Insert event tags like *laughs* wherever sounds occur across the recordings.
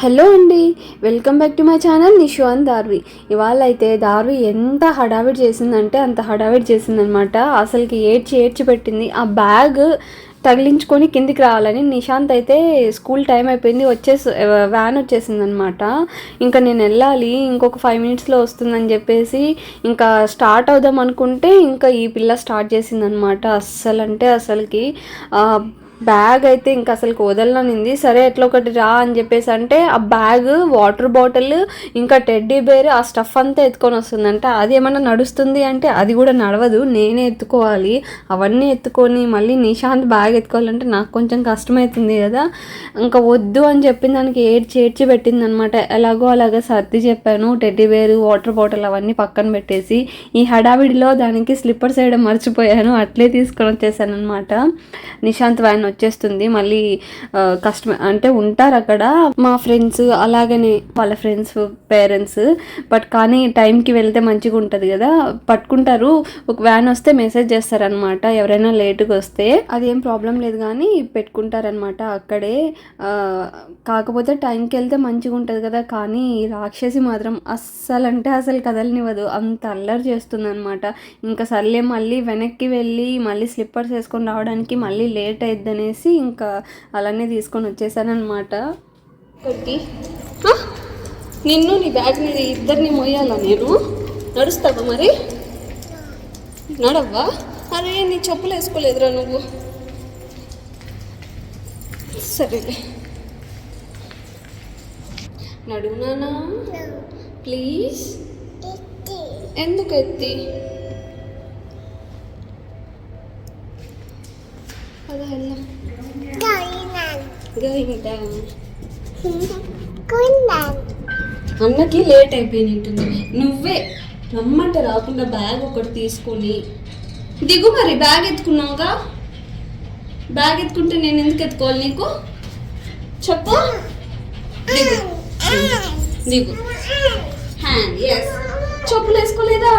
Hello అండి welcome back to my channel Nishu and Darvi. ఇవాళ అయితే దార్వి ఎంత హడావిడి చేసిందంటే అంత హడావిడి చేసిందనమాట అసలుకి ఏడ్చి ఏడ్చి పెట్టింది. ఆ బ్యాగ్ తగిలించుకొని కిందికి రావాలని నిశాంత్ అయితే స్కూల్ టైం అయిపోయింది వచ్చేసి వ్యాన్ వచ్చేసింది అనమాట ఇంకా నేను వెళ్ళాలి ఇంకొక ఫైవ్ మినిట్స్లో వస్తుందని చెప్పేసి ఇంకా స్టార్ట్ అవుదాం అనుకుంటే ఇంకా ఈ పిల్ల స్టార్ట్ చేసిందనమాట అస్సలంటే అసలుకి బ్యాగ్ అయితే ఇంకా అసలు వదలనింది సరే ఎట్లా ఒకటి రా అని చెప్పేసి అంటే ఆ బ్యాగ్ వాటర్ బాటిల్ ఇంకా టెడ్డీ బేర్ ఆ స్టఫ్ అంతా ఎత్తుకొని వస్తుందంట. అది ఏమన్నా నడుస్తుంది అంటే అది కూడా నడవదు. నేనే ఎత్తుకోవాలి. అవన్నీ ఎత్తుకొని మళ్ళీ నిశాంత్ బ్యాగ్ ఎత్తుకోవాలంటే నాకు కొంచెం కష్టమవుతుంది కదా. ఇంకా వద్దు అని చెప్పిన దానికి ఏడ్చి ఏడ్చి పెట్టింది అనమాట ఎలాగో అలాగ సర్ది చెప్పాను. టెడ్డీ బేర్ వాటర్ బాటిల్ అవన్నీ పక్కన పెట్టేసి ఈ హడావిడిలో దానికి స్లిప్పర్స్ వేయడం మర్చిపోయాను. అట్లే తీసుకొని వచ్చేసాను అనమాట నిశాంత్ వ్యాన్ వచ్చేస్తుంది. మళ్ళీ కస్టమర్ అంటే ఉంటారు అక్కడ మా ఫ్రెండ్స్ అలాగనే వాళ్ళ ఫ్రెండ్స్ పేరెంట్స్ బట్ కానీ టైంకి వెళ్తే మంచిగా ఉంటుంది కదా. పట్టుకుంటారు. ఒక వ్యాన్ వస్తే మెసేజ్ చేస్తారనమాట ఎవరైనా లేటుగా వస్తే. అదేం ప్రాబ్లం లేదు కానీ పెట్టుకుంటారనమాట అక్కడే. కాకపోతే టైంకి వెళ్తే మంచిగా ఉంటుంది కదా. కానీ రాక్షసి మాత్రం అస్సలు అంటే అసలు కదలనివ్వదు. అంత అల్లరి చేస్తుంది అనమాట ఇంకా సర్లే మళ్ళీ వెనక్కి వెళ్ళి మళ్ళీ స్లిప్పర్స్ వేసుకొని రావడానికి మళ్ళీ లేట్ అయిద్దని అనేసి ఇంకా అలానే తీసుకొని వచ్చేసానమాట ఒకటి ఆ? నిన్ను నీ బ్యాగ్ మీద ఇద్దరిని మోయాలా నేను? నడుస్తావా మరి? నడవ్వా? అరే నీ చెప్పులు వేసుకోలేదురా నువ్వు. సరేలే. నడునానా ప్లీజ్. ఎందుకు ఎత్తి? అదా వెళ్దాం గోయింగ్ డౌన్ అన్నకి లేట్ అయిపోయినట్టుంది నువ్వే రమ్మంటే రాకుండా బ్యాగ్ ఒకటి తీసుకొని. దిగు మరి బ్యాగ్ ఎత్తుకున్నావుగా? బ్యాగ్ ఎత్తుకుంటే నేను ఎందుకు ఎత్తుకోవాలి నీకు? చెప్పు. దిగు. దిగు. హ్యాండ్ ఎస్ చెప్పులు వేసుకోలేదా?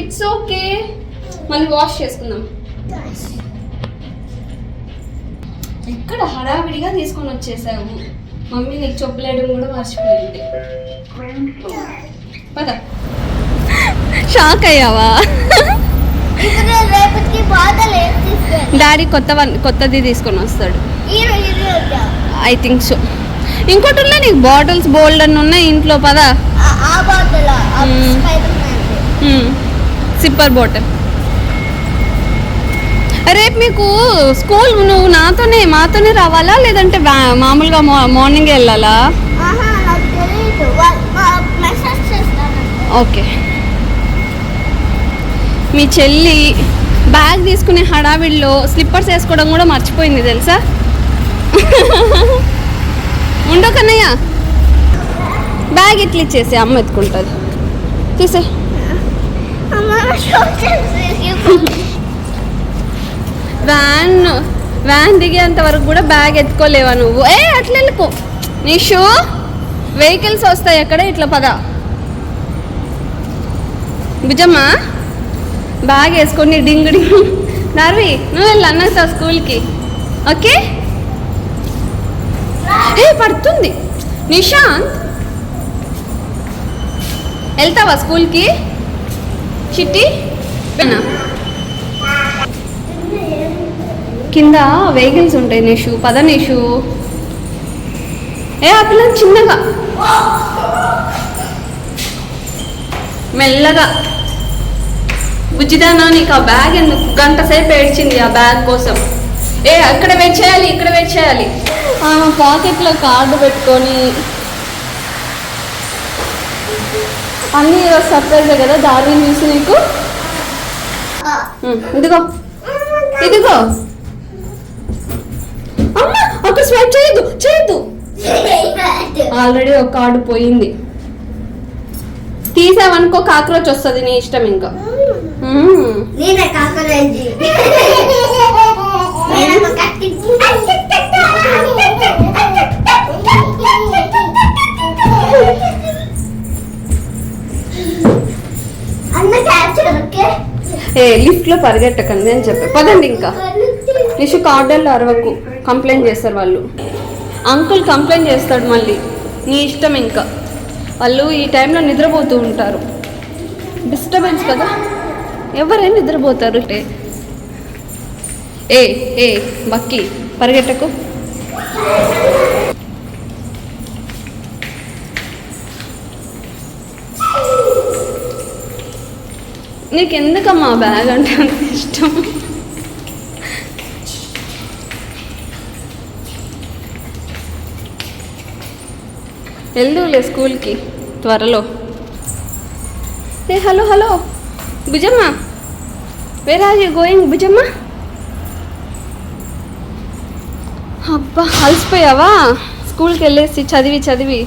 ఇట్స్ ఓకే మళ్ళీ వాష్ చేసుకుందాం. ఎక్కడ హడావిడిగా తీసుకొని వచ్చేసావు? మమ్మీ నీకు చెప్పులేయడం కూడా మర్చిపోయింది. పద. షాక్ అయ్యావా? డాడీ కొత్త కొత్తది తీసుకొని వస్తాడు. I think so. ఇంకోటి ఉన్నా నీకు? బాటిల్స్ బోల్డ్ అని ఉన్నాయి ఇంట్లో పదా. Sipper bottle. రేపు మీకు స్కూల్ నువ్వు నాతోనే మాతోనే రావాలా? లేదంటే మామూలుగా మార్నింగ్ వెళ్ళాలా? ఓకే. మీ చెల్లి బ్యాగ్ తీసుకునే హడావిడిలో స్లిప్పర్స్ వేసుకోవడం కూడా మర్చిపోయింది తెలుసా? ఉండో కన్నయ్య. బ్యాగ్ ఇట్లా ఇచ్చేసి అమ్మ ఎత్తుకుంటుంది? తీసే వ్యాన్ వ్యాన్ దిగేంత వరకు కూడా బ్యాగ్ ఎత్తుకోలేవా నువ్వు? ఏ అట్లా వెళ్ళిపో. నిషు వెహికల్స్ వస్తాయి ఎక్కడ? ఇట్లా పద. భుజమ్మా? బ్యాగ్ వేసుకొని డింగ్ డింగ్. నార్వి నువ్వు వెళ్ళి అన్నసా స్కూల్కి. ఓకే? ఏ పడుతుంది. నిశాంత్? వెళ్తావా స్కూల్కి? చిట్టి? కింద వెహికల్స్ ఉంటాయి నిషు పద నిషు. ఏ ఆ పిల్ల చిన్నగా. మెల్లగా. బుజ్జిదానా నీకు ఆ బ్యాగ్ ఎందుకు గంట సేపు ఏడ్చింది ఆ బ్యాగ్ కోసం? ఏ అక్కడ వెయిట్ చేయాలి ఇక్కడ వెయిట్ చేయాలి. ఆ పాకెట్లో కార్డు పెట్టుకొని. అన్నీ ఈరోజు సర్ప్రైజ్ కదా దారి చూసి నీకు? ఇదిగో. ఇదిగో. ఒక స్వైప్ చేయొద్దు చేయొద్దు. *laughs* ఆల్రెడీ ఒక కార్డు పోయింది. తీసావనుకో కాక్రోచ్ వస్తుంది నీ ఇష్టం ఇంకా. ఏ లిఫ్ట్లో పరిగెట్టకండి అని చెప్పి. పదండి ఇంకా. నిషు కార్డర్లో అరవకు. కంప్లైంట్ చేస్తారు వాళ్ళు. అంకుల్ కంప్లైంట్ చేస్తాడు మళ్ళీ. నీ ఇష్టం ఇంకా. వాళ్ళు ఈ టైంలో నిద్రపోతూ ఉంటారు. డిస్టర్బెన్స్ కదా. ఎవరైనా నిద్రపోతారు అంటే? ఏ ఏ బక్కి పరిగెట్టకు. నీకు ఎందుకమ్మా బ్యాగ్ అంటే అంత ఇష్టం? వెళ్దులే స్కూల్కి త్వరలో. ఏ hello hello. భుజమ్మ. Where are you going భుజమ్మ? అబ్బా అలసిపోయావా? స్కూల్కి వెళ్ళేసి చదివి చదివి.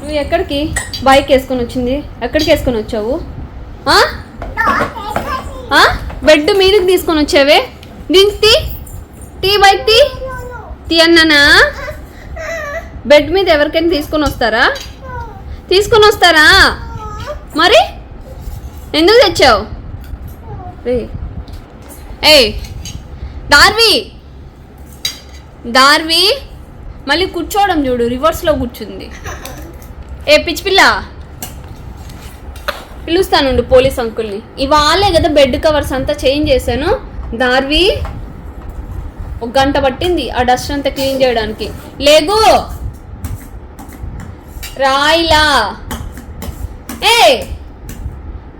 నువ్వు ఎక్కడికి? బైక్ వేసుకొని వచ్చింది. ఎక్కడికి వేసుకొని వచ్చావు? ఆ? ఆ? బెడ్ మీదకి తీసుకొని వచ్చావే? దీనికి తీ టీ బైక్ తీ తీ అన్నానా? బెడ్ మీద ఎవరికైనా తీసుకొని వస్తారా? తీసుకొని వస్తారా? మరి? ఎందుకు తెచ్చావు? రే. ఏయ్ దార్వి దార్వి మళ్ళీ కూర్చోవడం చూడు రివర్స్లో కూర్చుంది. ఏ పిచ్చి పిల్ల. పిలుస్తానుండు పోలీస్ అంకుల్ని. ఇవాళే కదా బెడ్ కవర్స్ అంతా చేంజ్ చేశాను. దార్వి ఒక గంట పట్టింది ఆ డస్ట్ అంతా క్లీన్ చేయడానికి. లేగు. రాయిలా. ఏ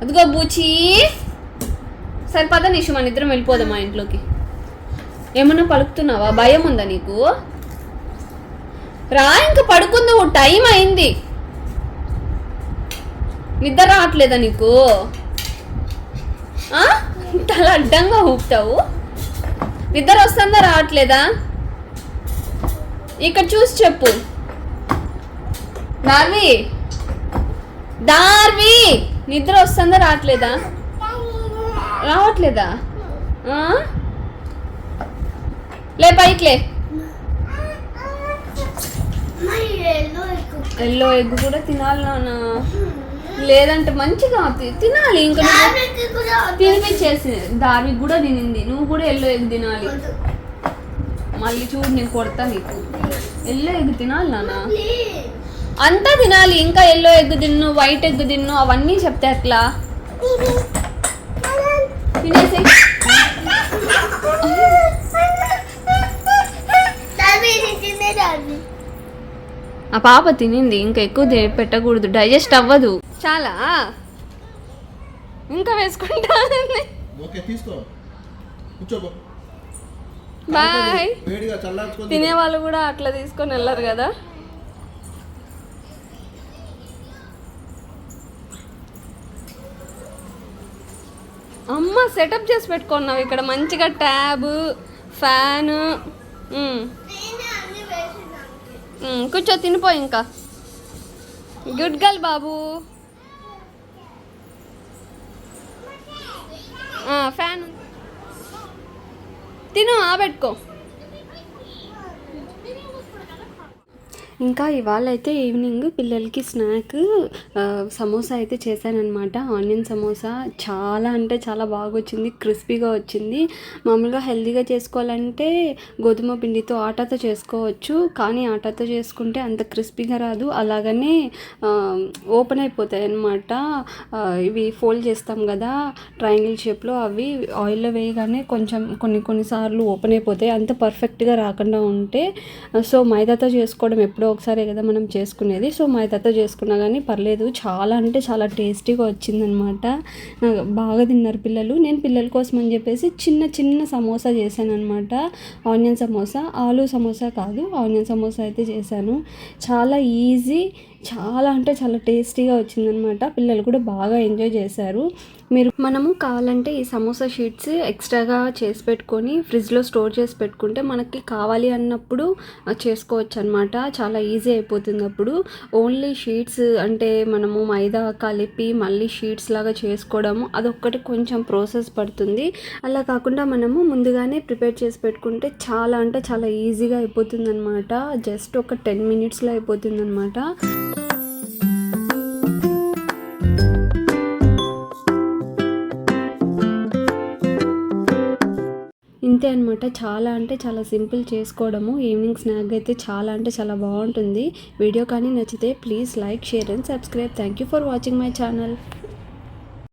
అదిగో బూచి. సరిపద నిషు మన ఇద్దరం వెళ్ళిపోదాం మా ఇంట్లోకి. ఏమన్నా పలుకుతున్నావా? భయం ఉందా నీకు? రా ఇంకా పడుకుంది టైం అయింది. నిద్ర రావట్లేదా నీకు? ఆ? తల అడ్డంగా ఊపుతావు? నిద్ర వస్తుందా రావట్లేదా? ఇక్కడ చూసి చెప్పు. దార్వి! దార్వి! నిద్ర వస్తుందా రావట్లేదా? రావట్లేదా? లే పైకి లే. ఎల్లో ఎగ్ కూడా తినాలి నాన్న. లేదంటే మంచిగా తినాలి. ఇంకా తినిపించేసి దారి కూడా తినింది. నువ్వు కూడా ఎల్లో ఎగ్ తినాలి. మళ్ళీ చూడు నేను కొడతా నీకు. ఎల్లో ఎగ్ తినాలి నాన్న. అంతా తినాలి ఇంకా ఎల్లో ఎగ్ తిన్ను వైట్ ఎగ్ తిన్ను అవన్నీ చెప్తే ఎట్లా? తినేసి. ఆ పాప తినింది. ఇంకా ఎక్కువ పెట్టకూడదు. డైజెస్ట్ అవ్వదు. చాలా. ఇంకా వేసుకుంటా ఓకే తీసుకో. కూర్చోబో బాయ్. తినే వాళ్ళు కూడా అట్లా తీసుకొని వెళ్ళరు కదా. సెటప్ చేసి పెట్టుకున్నావు. ఇక్కడ మంచిగా ట్యాబ్ ఫ్యాను కూర్చో తినిపో ఇంకా. గుడ్ గర్ల్ బాబు. ఫ్యాన్ ఉంది. తిను ఆబెట్టుకో ఇంకా ఇవాళ అయితే ఈవినింగ్ పిల్లలకి స్నాక్ సమోసా అయితే చేశానమాట ఆనియన్ సమోసా చాలా అంటే చాలా బాగా వచ్చింది క్రిస్పీగా వచ్చింది. మామూలుగా హెల్తీగా చేసుకోవాలంటే గోధుమ పిండితో ఆటాతో చేసుకోవచ్చు కానీ ఆటాతో చేసుకుంటే అంత క్రిస్పీగా రాదు. అలాగనే ఓపెన్ అయిపోతాయి అన్నమాట ఇవి ఫోల్డ్ చేస్తాం కదా ట్రయాంగిల్ షేప్లో అవి ఆయిల్లో వేయగానే కొంచెం కొన్ని కొన్నిసార్లు ఓపెన్ అయిపోతాయి. అంత పర్ఫెక్ట్గా రాకుండా ఉంటే సో మైదాతో చేసుకోవడం ఎప్పుడో ఒకసారి కదా మనం చేసుకునేది. సో మా మైదాతో చేసుకున్నా కానీ పర్లేదు. చాలా అంటే చాలా టేస్టీగా వచ్చిందనమాట నాకు బాగా తిన్నారు పిల్లలు. నేను పిల్లల కోసం అని చెప్పేసి చిన్న చిన్న సమోసా చేశాను అనమాట ఆనియన్ సమోసా ఆలు సమోసా కాదు ఆనియన్ సమోసా అయితే చేశాను. చాలా ఈజీ చాలా అంటే చాలా టేస్టీగా వచ్చిందనమాట పిల్లలు కూడా బాగా ఎంజాయ్ చేశారు. మీరు మనము కావాలంటే ఈ సమోసా షీట్స్ ఎక్స్ట్రాగా చేసి పెట్టుకొని ఫ్రిడ్జ్లో స్టోర్ చేసి పెట్టుకుంటే మనకి కావాలి అన్నప్పుడు చేసుకోవచ్చు అనమాట చాలా ఈజీ అయిపోతుంది అప్పుడు. ఓన్లీ షీట్స్ అంటే మనము మైదా కలిపి మళ్ళీ షీట్స్ లాగా చేసుకోవడము అదొక్కటి కొంచెం ప్రాసెస్ పడుతుంది. అలా కాకుండా మనము ముందుగానే ప్రిపేర్ చేసి పెట్టుకుంటే చాలా అంటే చాలా ఈజీగా అయిపోతుంది అనమాట జస్ట్ ఒక టెన్ మినిట్స్లో అయిపోతుంది అనమాట ఇంతే అనమాట చాలా అంటే చాలా సింపుల్ చేసుకోవడము. ఈవినింగ్ స్నాక్ అయితే చాలా అంటే చాలా బాగుంటుంది. వీడియో కానీ నచ్చితే please like share and subscribe. Thank you for watching my channel.